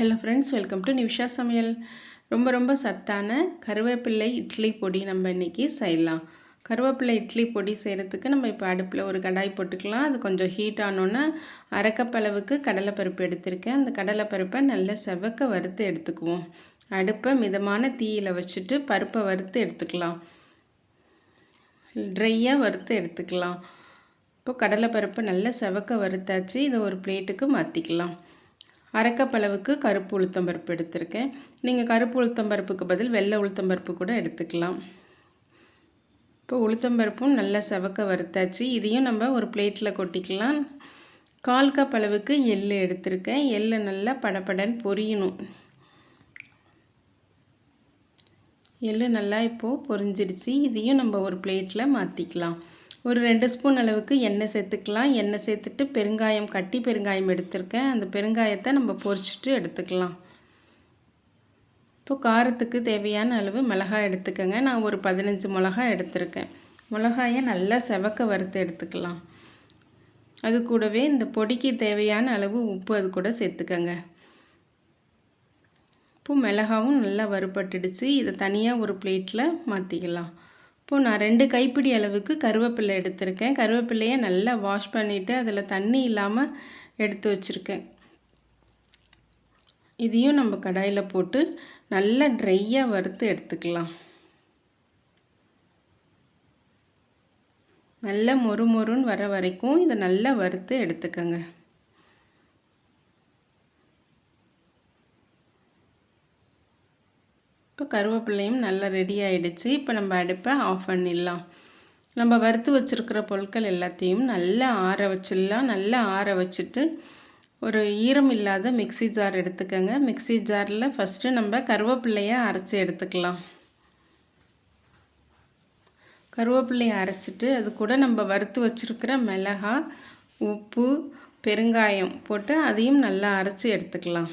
Hello friends welcome to Nivisha சமையல் ரொம்ப ரொம்ப சத்தான கருவேப்பிள்ளை இட்லி பொடி நம்ம இன்றைக்கி செய்யலாம். கருவேப்பிலை இட்லி பொடி செய்கிறதுக்கு நம்ம இப்போ அடுப்பில் ஒரு கடாய் போட்டுக்கலாம். அது கொஞ்சம் ஹீட் ஆனோன்னே அரைக்கப்பளவுக்கு கடலைப்பருப்பு எடுத்திருக்கேன். அந்த கடலைப்பருப்பை நல்லா செவக்க வறுத்து எடுத்துக்குவோம். அடுப்பை மிதமான தீயில் வச்சுட்டு பருப்பை வறுத்து எடுத்துக்கலாம். ட்ரையாக வறுத்து எடுத்துக்கலாம். இப்போ கடலைப்பருப்பை நல்லா செவக்க வறுத்தாச்சு. இதை ஒரு பிளேட்டுக்கு மாற்றிக்கலாம் அரைக்கப்பளவுக்கு கருப்பு உளுத்தம்பருப்பு எடுத்திருக்கேன். நீங்கள் கருப்பு உளுத்தம்பருப்புக்கு பதில் வெள்ளை உளுத்தம்பருப்பு கூட எடுத்துக்கலாம். இப்போ உளுத்தம்பருப்பும் நல்லா செவக்க வறுத்தாச்சு. இதையும் நம்ம ஒரு பிளேட்டில் கொட்டிக்கலாம். கால் கப் அளவுக்கு எள் எடுத்திருக்கேன். எள்ளை நல்லா படப்படன்னு பொரியணும். எள் நல்லா இப்போது பொரிஞ்சிடுச்சு. இதையும் நம்ம ஒரு பிளேட்டில் மாற்றிக்கலாம் ஒரு ரெண்டு ஸ்பூன் அளவுக்கு எண்ணெய் சேர்த்துக்கலாம். எண்ணெய் சேர்த்துட்டு பெருங்காயம் கட்டி பெருங்காயம் எடுத்திருக்கேன். அந்த பெருங்காயத்தை நம்ம பொரிச்சிட்டு எடுத்துக்கலாம். இப்போ காரத்துக்கு தேவையான அளவு மிளகாய் எடுத்துக்கோங்க. நான் ஒரு பதினஞ்சு மிளகாய் எடுத்திருக்கேன். மிளகாயை நல்லா செவக்க வறுத்து எடுத்துக்கலாம். அது கூடவே இந்த பொடிக்கு தேவையான அளவு உப்பு அது கூட சேர்த்துக்கோங்க. இப்போ மிளகாவும் நல்லா வறுபட்டுடுச்சு. இதை தனியாக ஒரு பிளேட்டில் மாற்றிக்கலாம் இப்போது நான் ரெண்டு கைப்பிடி அளவுக்கு கருவேப்பிலை எடுத்திருக்கேன். கருவேப்பிலையை நல்லா வாஷ் பண்ணிவிட்டு அதில் தண்ணி இல்லாமல் எடுத்து வச்சுருக்கேன். இதையும் நம்ம கடாயில் போட்டு நல்லா ட்ரையாக வறுத்து எடுத்துக்கலாம். நல்லா மொறு மொறுன்னு வர வரைக்கும் இதை நல்லா வறுத்து எடுத்துக்கோங்க. இப்போ கருவேப்பிள்ளையும் நல்லா ரெடி ஆகிடுச்சு இப்போ நம்ம அடுப்பை ஆஃப் பண்ணிடலாம். நம்ம வறுத்து வச்சுருக்கிற பொருட்கள் எல்லாத்தையும் நல்லா ஆற வச்சிடலாம். நல்லா ஆற வச்சுட்டு ஒரு ஈரம் இல்லாத மிக்சி ஜார் எடுத்துக்கோங்க. மிக்சி ஜாரில் ஃபஸ்ட்டு நம்ம கருவேப்பிள்ளையை அரைச்சி எடுத்துக்கலாம். கருவேப்பிள்ளையை அரைச்சிட்டு அது கூட நம்ம வறுத்து வச்சுருக்கிற மிளகா உப்பு பெருங்காயம் போட்டு அதையும் நல்லா அரைச்சி எடுத்துக்கலாம்.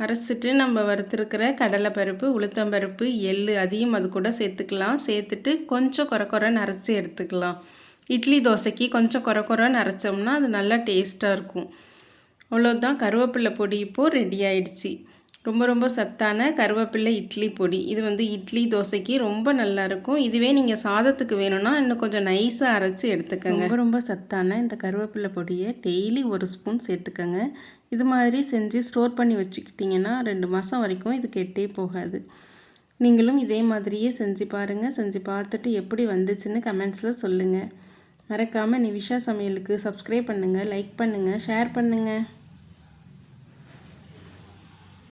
அரைச்சிட்டு நம்ம வறுத்துருக்கிற கடலைப்பருப்பு உளுத்தம்பருப்பு எள் அதையும் அது கூட சேர்த்துக்கலாம். சேர்த்துட்டு கொஞ்சம் குறை குறைன்னு அரைச்சி எடுத்துக்கலாம். இட்லி தோசைக்கு கொஞ்சம் குறை குறைன்னு அரைச்சோம்னா அது நல்லா டேஸ்ட்டாக இருக்கும். அவ்வளோதான் கருவேப்பிலை பொடி இப்போது ரெடி ஆயிடுச்சு. ரொம்ப ரொம்ப சத்தான கருவேப்பிலை இட்லி பொடி. இது வந்து இட்லி தோசைக்கு ரொம்ப நல்லாயிருக்கும். இதுவே நீங்கள் சாதத்துக்கு வேணும்னா இன்னும் கொஞ்சம் நைஸாக அரைச்சி எடுத்துக்கோங்க. ரொம்ப ரொம்ப சத்தான இந்த கருவேப்பிலை பொடியை டெய்லி ஒரு ஸ்பூன் சேர்த்துக்கோங்க. இது மாதிரி செஞ்சு ஸ்டோர் பண்ணி வச்சுக்கிட்டிங்கன்னா ரெண்டு மாதம் வரைக்கும் இது கெட்டே போகாது. நீங்களும் இதே மாதிரியே செஞ்சு பாருங்கள் செஞ்சு பார்த்துட்டு எப்படி வந்துச்சுன்னு கமெண்ட்ஸில் சொல்லுங்கள் மறக்காமல் நிவிஷா சமையலுக்கு சப்ஸ்கிரைப் பண்ணுங்கள் லைக் பண்ணுங்கள் ஷேர் பண்ணுங்கள்